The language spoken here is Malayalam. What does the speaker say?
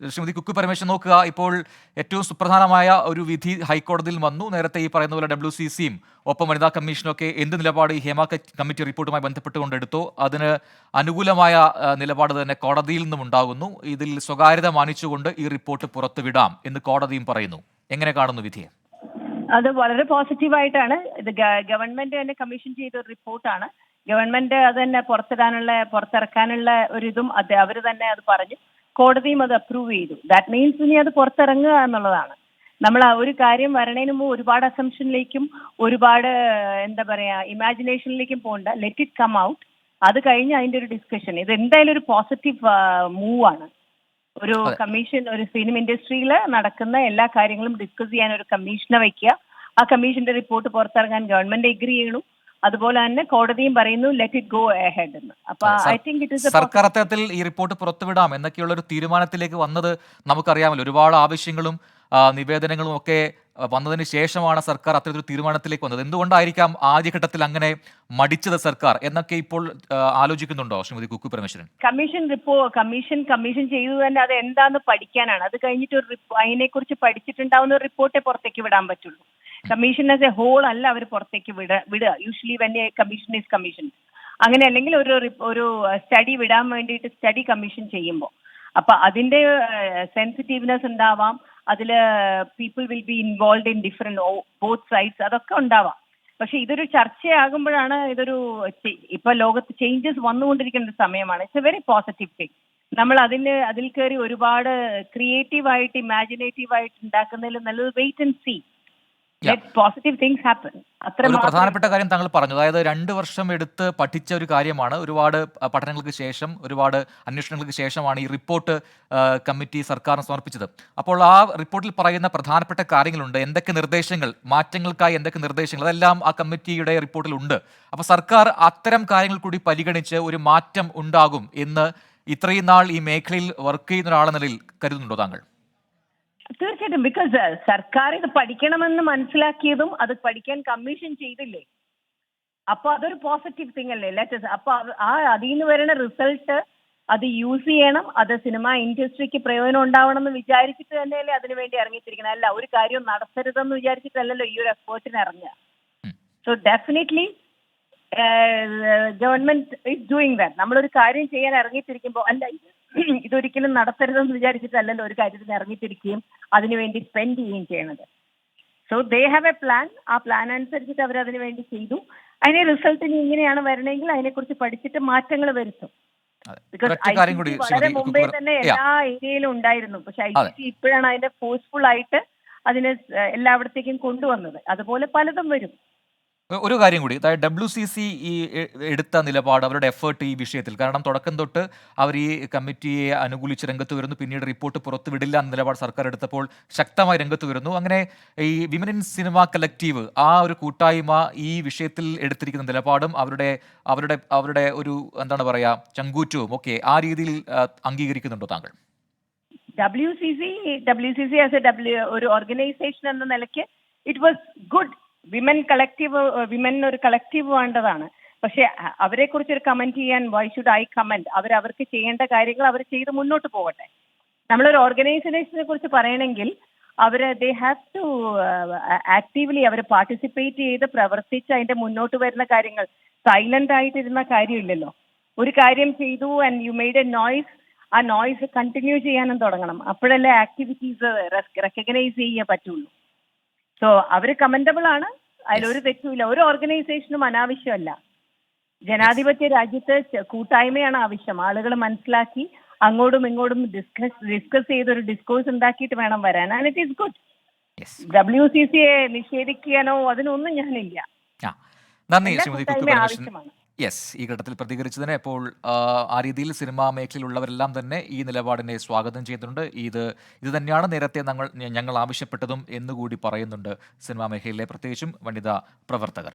ശ്രീമതി കുക്കു പരമേശ്വരൻ നോക്കുക. ഇപ്പോൾ ഏറ്റവും സുപ്രധാനമായ ഒരു വിധി ഹൈക്കോടതിയിൽ വന്നു. നേരത്തെ ഈ പറയുന്ന പോലെ ഡബ്ല്യു സി സിയും ഒപ്പം വനിതാ കമ്മീഷനൊക്കെ എന്ത് നിലപാട് ഈ ഹേമ കമ്മിറ്റി റിപ്പോർട്ടുമായി ബന്ധപ്പെട്ടുകൊണ്ട് എടുത്തോ അതിന് അനുകൂലമായ നിലപാട് തന്നെ കോടതിയിൽ നിന്നും ഉണ്ടാകുന്നു. ഇതിൽ സ്വകാര്യത മാനിച്ചുകൊണ്ട് ഈ റിപ്പോർട്ട് പുറത്തുവിടാം എന്ന് കോടതിയും പറയുന്നു. എങ്ങനെ കാണുന്നു വിധിയെ? അത് വളരെ പോസിറ്റീവായിട്ടാണ്. ഇത് ഗവൺമെന്റ് തന്നെ കമ്മീഷൻ ചെയ്ത ഒരു റിപ്പോർട്ടാണ്. ഗവൺമെന്റ് അത് തന്നെ പുറത്തിടാനുള്ള പുറത്തിറക്കാനുള്ള ഒരു ഇതും അത് അവർ തന്നെ അത് പറഞ്ഞു. കോടതിയും അത് അപ്രൂവ് ചെയ്തു. ദാറ്റ് മീൻസ് ഇനി അത് പുറത്തിറങ്ങുക എന്നുള്ളതാണ്. നമ്മൾ ആ ഒരു കാര്യം വരണേന് മുമ്പ് ഒരുപാട് അസംഷനിലേക്കും ഒരുപാട് എന്താ പറയാ ഇമാജിനേഷനിലേക്കും പോകണ്ട ലെറ്റ് ഇറ്റ് കം ഔട്ട് അത് കഴിഞ്ഞ് അതിന്റെ ഒരു ഡിസ്കഷൻ ഇത് എന്തായാലും ഒരു പോസിറ്റീവ് മൂവ് ആണ്. ഒരു കമ്മീഷൻ ഒരു ഫിലിം ഇൻഡസ്ട്രിയിൽ നടക്കുന്ന എല്ലാ കാര്യങ്ങളും ഡിസ്കസ് ചെയ്യാൻ ഒരു കമ്മീഷനെ വയ്ക്കുക. ആ കമ്മീഷന്റെ റിപ്പോർട്ട് പുറത്തിറങ്ങാൻ ഗവൺമെന്റ് എഗ്രി ചെയ്യണു. അതുപോലെ തന്നെ കോടതിയും പറയുന്നു ലെറ്റ് ഇറ്റ് ഗോ എഹെഡ് എന്ന്. അപ്പൊ ഐ തിങ്ക് ഇറ്റ് ഇസ് സർക്കാർ അത്തരത്തിൽ ഈ റിപ്പോർട്ട് പുറത്തുവിടാം എന്നൊക്കെയുള്ള ഒരു തീരുമാനത്തിലേക്ക് വന്നത് നമുക്കറിയാമല്ലോ. ഒരുപാട് ആവശ്യങ്ങളും നിവേദനങ്ങളും ഒക്കെ വന്നതിന് ശേഷമാണ് സർക്കാർ അത്തരത്തിലൊരു തീരുമാനത്തിലേക്ക് വന്നത്. എന്തുകൊണ്ടായിരിക്കാം ആദ്യഘട്ടത്തിൽ അങ്ങനെ മടിച്ചത് സർക്കാർ എന്നൊക്കെ ഇപ്പോൾ ആലോചിക്കുന്നുണ്ടോ Shrimati Kukku Parameswaran? Commission repo commission commission ചെയ്തു തന്നെ അത് എന്താന്ന് പഠിക്കാനാണ്. അത് കഴിഞ്ഞിട്ട് ഒരു കുറിച്ച് അതിനെക്കുറിച്ച് പഠിച്ചിട്ടുണ്ടാവുന്ന റിപ്പോർട്ടേ പുറത്തേക്ക് വിടാൻ പറ്റുള്ളൂ. കമ്മീഷൻ ആസ് എ ഹോൾ അല്ല അവർ പുറത്തേക്ക് വിട വിടുക. Usually when a commission is commission അങ്ങനെ അല്ലെങ്കിൽ ഒരു ഒരു സ്റ്റഡി വിടാൻ വേണ്ടിയിട്ട് സ്റ്റഡി കമ്മീഷൻ ചെയ്യുമ്പോൾ. അപ്പൊ അതിന്റെ സെൻസിറ്റീവ്നെസ് ഉണ്ടാവാം. അതിൽ people will be involve in different both sides അതൊക്കെ ഉണ്ടാവാം. പക്ഷെ ഇതൊരു ചർച്ചയാകുമ്പോഴാണ് ഇതൊരു ഇപ്പൊ ലോകത്ത് ചേഞ്ചസ് വന്നുകൊണ്ടിരിക്കുന്ന സമയമാണ്. It's a very positive thing നമ്മൾ അതിന് അതിൽ കയറി ഒരുപാട് ക്രിയേറ്റീവായിട്ട് ഇമാജിനേറ്റീവായിട്ട് ഉണ്ടാക്കുന്നതിൽ നല്ലത് wait and see positive things happen അത്ര ഒരു മാത്രമേ- പ്രധാനപ്പെട്ട കാര്യം താങ്കൾ പറഞ്ഞു. അതായത് രണ്ട് വർഷം എടുത്ത് പഠിച്ച ഒരു കാര്യമാണ്. ഒരുപാട് പഠനങ്ങൾക്ക് ശേഷം ഒരുപാട് അന്വേഷണങ്ങൾക്ക് ശേഷമാണ് ഈ റിപ്പോർട്ട് കമ്മിറ്റി സർക്കാരിന് സമർപ്പിച്ചത്. അപ്പോൾ ആ റിപ്പോർട്ടിൽ പറയുന്ന പ്രധാനപ്പെട്ട കാര്യങ്ങളുണ്ട്. എന്തൊക്കെ നിർദ്ദേശങ്ങൾ മാറ്റങ്ങൾക്കായി എന്തൊക്കെ നിർദ്ദേശങ്ങൾ അതെല്ലാം ആ കമ്മിറ്റിയുടെ റിപ്പോർട്ടിൽ ഉണ്ട്. അപ്പോൾ സർക്കാർ അത്തരം കാര്യങ്ങൾ കൂടി പരിഗണിച്ച് ഒരു മാറ്റം ഉണ്ടാകും എന്ന് ഇത്രയും നാൾ ഈ മേഖലയിൽ വർക്ക് ചെയ്യുന്ന ഒരാളെന്ന നിലയിൽ കരുതുന്നുണ്ടോ താങ്കൾ? തീർച്ചയായിട്ടും ബിക്കോസ് സർക്കാർ ഇത് പഠിക്കണമെന്ന് മനസ്സിലാക്കിയതും അത് പഠിക്കാൻ കമ്മീഷൻ ചെയ്തില്ലേ? അപ്പൊ അതൊരു പോസിറ്റീവ് തിങ് അല്ലേ? ലെറ്റസ് അപ്പൊ ആ അതിൽ നിന്ന് വരുന്ന റിസൾട്ട് അത് യൂസ് ചെയ്യണം. അത് സിനിമ ഇൻഡസ്ട്രിക്ക് പ്രയോജനം ഉണ്ടാവണം എന്ന് വിചാരിച്ചിട്ട് തന്നെയല്ലേ അതിനു വേണ്ടി ഇറങ്ങിത്തിരിക്കണം. അല്ല ഒരു കാര്യം നടത്തരുതെന്ന് വിചാരിച്ചിട്ടല്ലല്ലോ ഈ ഒരു എഫേർട്ടിന് ഇറങ്ങുക. So definitely government is doing that നമ്മളൊരു കാര്യം ചെയ്യാൻ ഇറങ്ങിത്തിരിക്കുമ്പോൾ അല്ല ഇത് ഇതൊരിക്കലും നടത്തരുതെന്ന് വിചാരിച്ചിട്ടല്ലല്ലോ ഒരു കാര്യത്തിന് ഇറങ്ങിത്തിരിക്കുകയും അതിനുവേണ്ടി സ്പെൻഡ് ചെയ്യുകയും ചെയ്യണത്. So they have a plan ആ പ്ലാൻ അനുസരിച്ചിട്ട് അവർ അതിനു വേണ്ടി ചെയ്തു. അതിനെ റിസൾട്ട് ഇനി ഇങ്ങനെയാണ് വരണമെങ്കിൽ അതിനെക്കുറിച്ച് പഠിച്ചിട്ട് മാറ്റങ്ങൾ വരുത്തും. ബിക്കോസ് വളരെ മുമ്പേ തന്നെ എല്ലാ ഏരിയയിലും ഉണ്ടായിരുന്നു. പക്ഷെ ഐ. സി ഇപ്പോഴാണ് അതിന്റെ ഫോഴ്സ്ഫുൾ ആയിട്ട് അതിനെ എല്ലാവിടത്തേക്കും എല്ലായിടത്തേക്കും കൊണ്ടുവന്നത്. അതുപോലെ പലതും വരും. ഒരു കാര്യം കൂടി. അതായത് ഡബ്ല്യു സി സി ഈ എടുത്ത നിലപാട് അവരുടെ എഫേർട്ട് ഈ വിഷയത്തിൽ. കാരണം തുടക്കം തൊട്ട് അവർ ഈ കമ്മിറ്റിയെ അനുകൂലിച്ച് രംഗത്ത് വരുന്നു പിന്നീട് റിപ്പോർട്ട് പുറത്തുവിടില്ല എന്ന നിലപാട് സർക്കാർ എടുത്തപ്പോൾ ശക്തമായി രംഗത്ത് വരുന്നു അങ്ങനെ ഈ വിമൻ ഇൻ സിനിമ കലക്റ്റീവ് ആ ഒരു കൂട്ടായ്മ ഈ വിഷയത്തിൽ എടുത്തിരിക്കുന്ന നിലപാടും അവരുടെ അവരുടെ അവരുടെ ഒരു എന്താണ് പറയുക ചങ്കൂറ്റവും ഒക്കെ ആ രീതിയിൽ അംഗീകരിക്കുന്നുണ്ടോ താങ്കൾ? W C C W C C as a W ഒരു ഓർഗനൈസേഷൻ എന്ന നിലയ്ക്ക് it was good women collective women ഒരു കളക്റ്റീവ് വേണ്ടതാണ്. പക്ഷെ അവരെ കുറിച്ച് ഒരു കമന്റ് ചെയ്യാൻ വൈ ഷുഡ് ഐ കമന്റ് അവർ അവർക്ക് ചെയ്യേണ്ട കാര്യങ്ങൾ അവർ ചെയ്ത് മുന്നോട്ട് പോകട്ടെ. നമ്മളൊരു ഓർഗനൈസേഷനെ കുറിച്ച് പറയണമെങ്കിൽ അവർ ദേ ഹാവ് ടു ആക്റ്റീവ്ലി അവർ പാർട്ടിസിപ്പേറ്റ് ചെയ്ത് പ്രവർത്തിച്ച് അതിന്റെ മുന്നോട്ട് വരുന്ന കാര്യങ്ങൾ. സൈലന്റ് ആയിട്ടിരുന്ന കാര്യമില്ലല്ലോ. ഒരു കാര്യം ചെയ്തു and you made a noise ആ നോയ്സ് കണ്ടിന്യൂ ചെയ്യാനും തുടങ്ങണം. അപ്പോഴല്ലേ ആക്ടിവിറ്റീസ് റെക്കഗ്നൈസ് ചെയ്യാൻ പറ്റുള്ളൂ. സോ അവർ കമന്റബിൾ ആണ്. അതിലൊരു തെറ്റുമില്ല. ഒരു ഓർഗനൈസേഷനും അനാവശ്യമല്ല. ജനാധിപത്യ രാജ്യത്ത് കൂട്ടായ്മയാണ് ആവശ്യം. ആളുകൾ മനസ്സിലാക്കി അങ്ങോട്ടും ഇങ്ങോട്ടും ഡിസ്കസ് ഡിസ്കസ് ചെയ്ത് ഒരു ഡിസ്കോഴ്സ് ഉണ്ടാക്കിയിട്ട് വേണം വരാൻ. And it is good W C സിയെ നിഷേധിക്കാനോ അതിനൊന്നും ഞാനില്ല. നന്ദി ശ്രീമതി യെസ് ഈ ഘട്ടത്തിൽ പ്രതികരിച്ചതിന് ഇപ്പോൾ ആ രീതിയിൽ സിനിമാ മേഖലയിലുള്ളവരെല്ലാം തന്നെ ഈ നിലപാടിനെ സ്വാഗതം ചെയ്യുന്നുണ്ട് ഇത് ഇത് തന്നെയാണ് നേരത്തെ ഞങ്ങൾ ഞങ്ങൾ ആവശ്യപ്പെട്ടതും എന്നുകൂടി പറയുന്നുണ്ട് സിനിമാ മേഖലയിലെ പ്രത്യേകിച്ചും വനിതാ പ്രവർത്തകർ.